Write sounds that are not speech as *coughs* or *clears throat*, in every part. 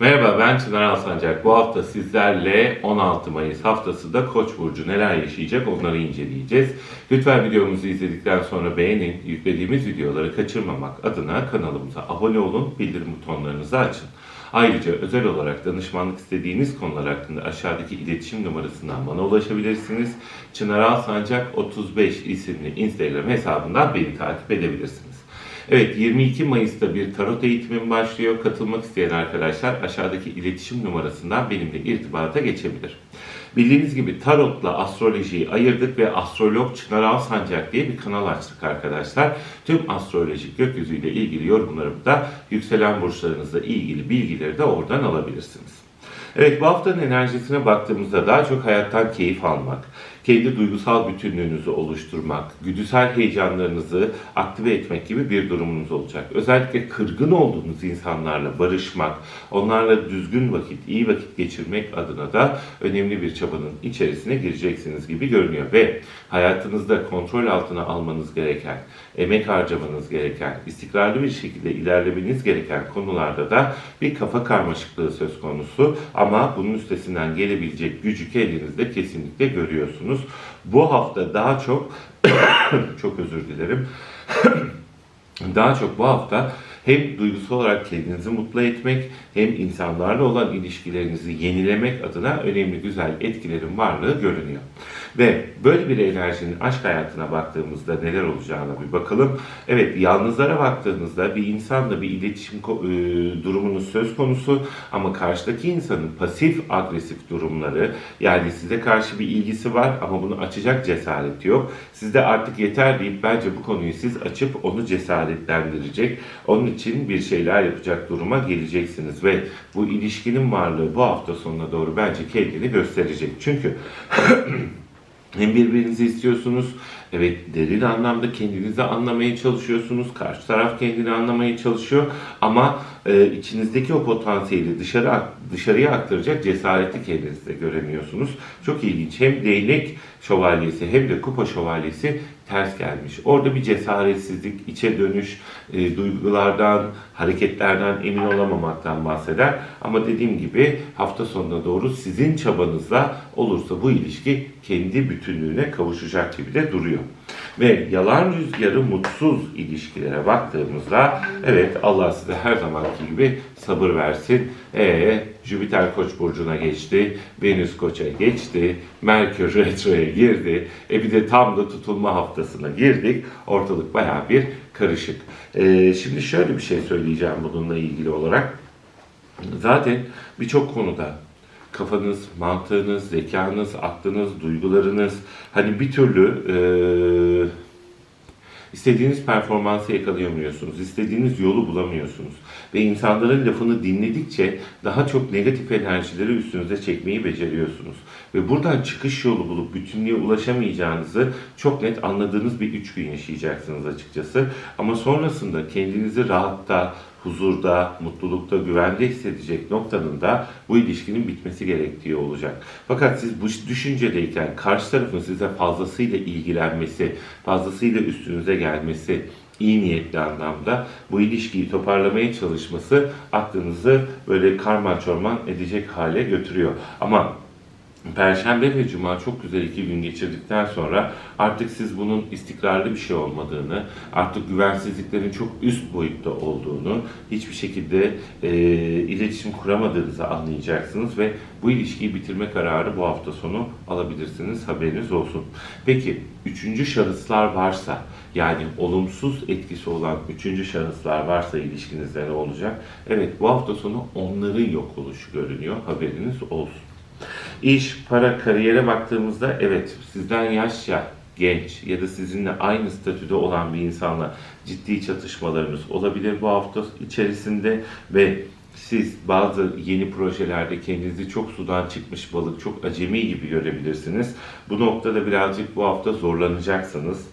Merhaba ben Çınar Alsancak. Bu hafta sizlerle 16 Mayıs haftası da Koç burcu neler yaşayacak onları inceleyeceğiz. Lütfen videomuzu izledikten sonra beğenin. Yüklediğimiz videoları kaçırmamak adına kanalımıza abone olun, bildirim butonlarınızı açın. Ayrıca özel olarak danışmanlık istediğiniz konular hakkında aşağıdaki iletişim numarasından bana ulaşabilirsiniz. Çınar Alsancak 35 isimli Instagram hesabından beni takip edebilirsiniz. Evet 22 Mayıs'ta bir tarot eğitimim başlıyor. Katılmak isteyen arkadaşlar aşağıdaki iletişim numarasından benimle irtibata geçebilir. Bildiğiniz gibi tarotla astrolojiyi ayırdık ve astrolog Çınar Alsancak diye bir kanal açtık arkadaşlar. Tüm astrolojik gökyüzüyle ilgili yorumlarımı da yükselen burçlarınızla ilgili bilgileri de oradan alabilirsiniz. Evet bu haftanın enerjisine baktığımızda daha çok hayattan keyif almak, kendi duygusal bütünlüğünüzü oluşturmak, güdüsel heyecanlarınızı aktive etmek gibi bir durumunuz olacak. Özellikle kırgın olduğunuz insanlarla barışmak, onlarla düzgün vakit, iyi vakit geçirmek adına da önemli bir çabanın içerisine gireceksiniz gibi görünüyor. Ve hayatınızda kontrol altına almanız gereken, emek harcamanız gereken, istikrarlı bir şekilde ilerlemeniz gereken konularda da bir kafa karmaşıklığı söz konusu. Ama bunun üstesinden gelebilecek gücü kendinizde kesinlikle görüyorsunuz. Bu hafta daha çok, *coughs* çok özür dilerim, *coughs* daha çok bu hafta hem duygusal olarak kendinizi mutlu etmek hem insanlarla olan ilişkilerinizi yenilemek adına önemli güzel etkilerin varlığı görünüyor. Ve böyle bir enerjinin aşk hayatına baktığımızda neler olacağına bir bakalım. Evet yalnızlara baktığınızda bir insanla bir iletişim e, durumunuz söz konusu ama karşıdaki insanın pasif agresif durumları yani size karşı bir ilgisi var ama bunu açacak cesareti yok. Sizde artık yeter deyip bence bu konuyu siz açıp onu cesaretlendirecek. Onun için bir şeyler yapacak duruma geleceksiniz ve bu ilişkinin varlığı bu hafta sonuna doğru bence kendini gösterecek. Çünkü *clears throat* hem birbirinizi istiyorsunuz, evet derin anlamda kendinizi anlamaya çalışıyorsunuz, karşı taraf kendini anlamaya çalışıyor ama e, içinizdeki o potansiyeli dışarı dışarıya aktaracak cesareti kendinizde göremiyorsunuz. Çok ilginç. Hem değnek şövalyesi hem de kupa şövalyesi ters gelmiş. Orada bir cesaretsizlik, içe dönüş, e, duygulardan, hareketlerden emin olamamaktan bahseder. Ama dediğim gibi hafta sonuna doğru sizin çabanızla olursa bu ilişki kendi bütünlüğüne kavuşacak gibi de duruyor. Ve yalan rüzgarı mutsuz ilişkilere baktığımızda evet Allah size her zamanki gibi sabır versin. E Jüpiter Koç burcuna geçti, Venüs Koç'a geçti, Merkür retroya girdi. E bir de tam da tutulma haftasına girdik. Ortalık bayağı bir karışık. E, şimdi şöyle bir şey söyleyeceğim bununla ilgili olarak. Zaten birçok konuda kafanız, mantığınız, zekanız, aklınız, duygularınız hani bir türlü eee istediğiniz performansı yakalayamıyorsunuz. istediğiniz yolu bulamıyorsunuz. Ve insanların lafını dinledikçe daha çok negatif enerjileri üstünüze çekmeyi beceriyorsunuz. Ve buradan çıkış yolu bulup bütünlüğe ulaşamayacağınızı çok net anladığınız bir üç gün yaşayacaksınız açıkçası. Ama sonrasında kendinizi rahatta, huzurda, mutlulukta, güvende hissedecek noktanın da bu ilişkinin bitmesi gerektiği olacak. Fakat siz bu düşüncedeyken karşı tarafın size fazlasıyla ilgilenmesi, fazlasıyla üstünüze gelmesi, iyi niyetli anlamda bu ilişkiyi toparlamaya çalışması aklınızı böyle karman çorman edecek hale götürüyor. Ama Perşembe ve Cuma çok güzel iki gün geçirdikten sonra artık siz bunun istikrarlı bir şey olmadığını, artık güvensizliklerin çok üst boyutta olduğunu, hiçbir şekilde e, iletişim kuramadığınızı anlayacaksınız ve bu ilişkiyi bitirme kararı bu hafta sonu alabilirsiniz. Haberiniz olsun. Peki üçüncü şahıslar varsa yani olumsuz etkisi olan üçüncü şahıslar varsa ilişkinizde ne olacak? Evet bu hafta sonu onların yok oluşu görünüyor. Haberiniz olsun. İş, para, kariyere baktığımızda evet sizden yaşça genç ya da sizinle aynı statüde olan bir insanla ciddi çatışmalarınız olabilir bu hafta içerisinde ve siz bazı yeni projelerde kendinizi çok sudan çıkmış balık, çok acemi gibi görebilirsiniz. Bu noktada birazcık bu hafta zorlanacaksınız.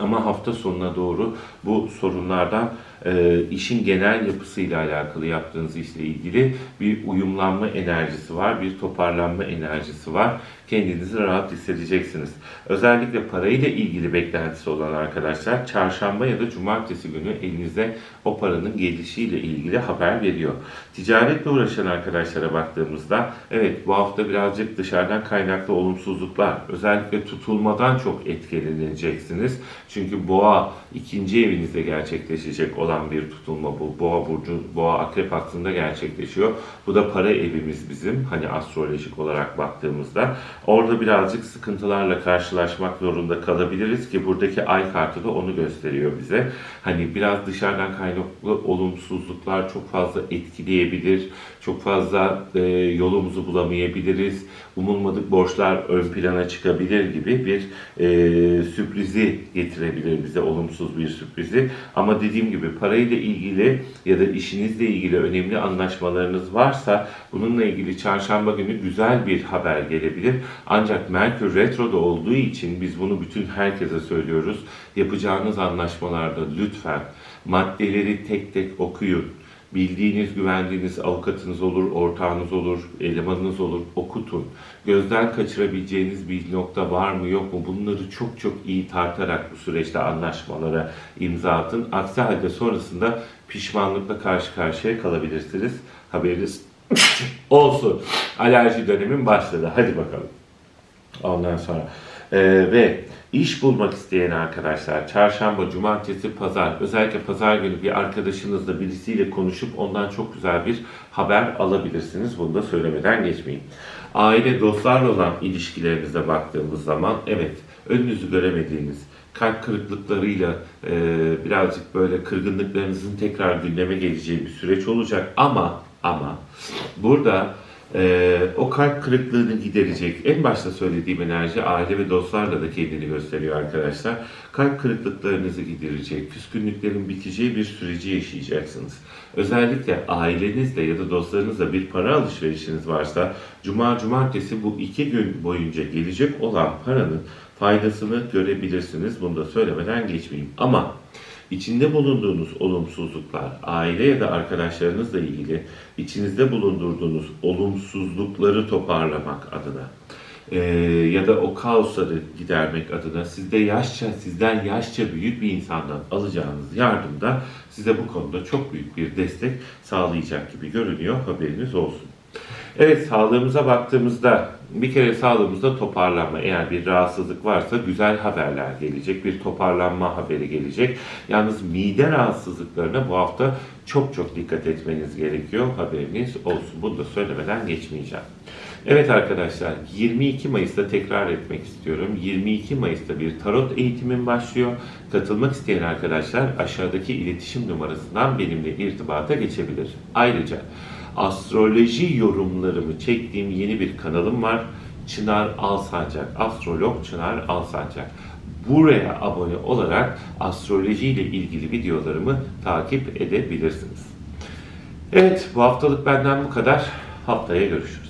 Ama hafta sonuna doğru bu sorunlardan e, işin genel yapısıyla alakalı yaptığınız işle ilgili bir uyumlanma enerjisi var, bir toparlanma enerjisi var. Kendinizi rahat hissedeceksiniz. Özellikle parayla ilgili beklentisi olan arkadaşlar çarşamba ya da cumartesi günü elinize o paranın gelişiyle ilgili haber veriyor. Ticaretle uğraşan arkadaşlara baktığımızda evet bu hafta birazcık dışarıdan kaynaklı olumsuzluklar özellikle tutulmadan çok etkileneceksiniz. Çünkü boğa ikinci evinizde gerçekleşecek olan bir tutulma bu. Boğa burcu, boğa akrep aksında gerçekleşiyor. Bu da para evimiz bizim hani astrolojik olarak baktığımızda. Orada birazcık sıkıntılarla karşılaşmak zorunda kalabiliriz ki buradaki ay kartı da onu gösteriyor bize. Hani biraz dışarıdan kaynaklı olumsuzluklar çok fazla etkileyebilir. Çok fazla e, yolumuzu bulamayabiliriz. Umulmadık borçlar ön plana çıkabilir gibi bir e, sürprizi getirebilir bize olumsuz bir sürprizi. Ama dediğim gibi parayla ilgili ya da işinizle ilgili önemli anlaşmalarınız varsa bununla ilgili çarşamba günü güzel bir haber gelebilir. Ancak Merkür Retro'da olduğu için biz bunu bütün herkese söylüyoruz. Yapacağınız anlaşmalarda lütfen maddeleri tek tek okuyun. Bildiğiniz, güvendiğiniz avukatınız olur, ortağınız olur, elemanınız olur, okutun. Gözden kaçırabileceğiniz bir nokta var mı yok mu bunları çok çok iyi tartarak bu süreçte anlaşmalara imza atın. Aksi halde sonrasında pişmanlıkla karşı karşıya kalabilirsiniz. Haberiniz *laughs* olsun. Alerji dönemin başladı. Hadi bakalım. Ondan sonra Ee, ve iş bulmak isteyen arkadaşlar çarşamba, cumartesi, pazar özellikle pazar günü bir arkadaşınızla birisiyle konuşup ondan çok güzel bir haber alabilirsiniz. Bunu da söylemeden geçmeyin. Aile dostlarla olan ilişkilerinize baktığımız zaman evet önünüzü göremediğiniz kalp kırıklıklarıyla e, birazcık böyle kırgınlıklarınızın tekrar gündeme geleceği bir süreç olacak ama ama burada ee, o kalp kırıklığını giderecek. En başta söylediğim enerji aile ve dostlarla da kendini gösteriyor arkadaşlar. Kalp kırıklıklarınızı giderecek, küskünlüklerin biteceği bir süreci yaşayacaksınız. Özellikle ailenizle ya da dostlarınızla bir para alışverişiniz varsa cuma cumartesi bu iki gün boyunca gelecek olan paranın faydasını görebilirsiniz. Bunu da söylemeden geçmeyeyim. Ama İçinde bulunduğunuz olumsuzluklar, aile ya da arkadaşlarınızla ilgili içinizde bulundurduğunuz olumsuzlukları toparlamak adına eee, ya da o kaosları gidermek adına sizde yaşça, sizden yaşça büyük bir insandan alacağınız yardım da size bu konuda çok büyük bir destek sağlayacak gibi görünüyor. Haberiniz olsun. Evet sağlığımıza baktığımızda bir kere sağlığımızda toparlanma eğer bir rahatsızlık varsa güzel haberler gelecek bir toparlanma haberi gelecek. Yalnız mide rahatsızlıklarına bu hafta çok çok dikkat etmeniz gerekiyor haberiniz olsun. Bunu da söylemeden geçmeyeceğim. Evet arkadaşlar 22 Mayıs'ta tekrar etmek istiyorum. 22 Mayıs'ta bir tarot eğitimim başlıyor. Katılmak isteyen arkadaşlar aşağıdaki iletişim numarasından benimle irtibata geçebilir. Ayrıca astroloji yorumlarımı çektiğim yeni bir kanalım var. Çınar Alsancak, astrolog Çınar Alsancak. Buraya abone olarak astroloji ile ilgili videolarımı takip edebilirsiniz. Evet, bu haftalık benden bu kadar. Haftaya görüşürüz.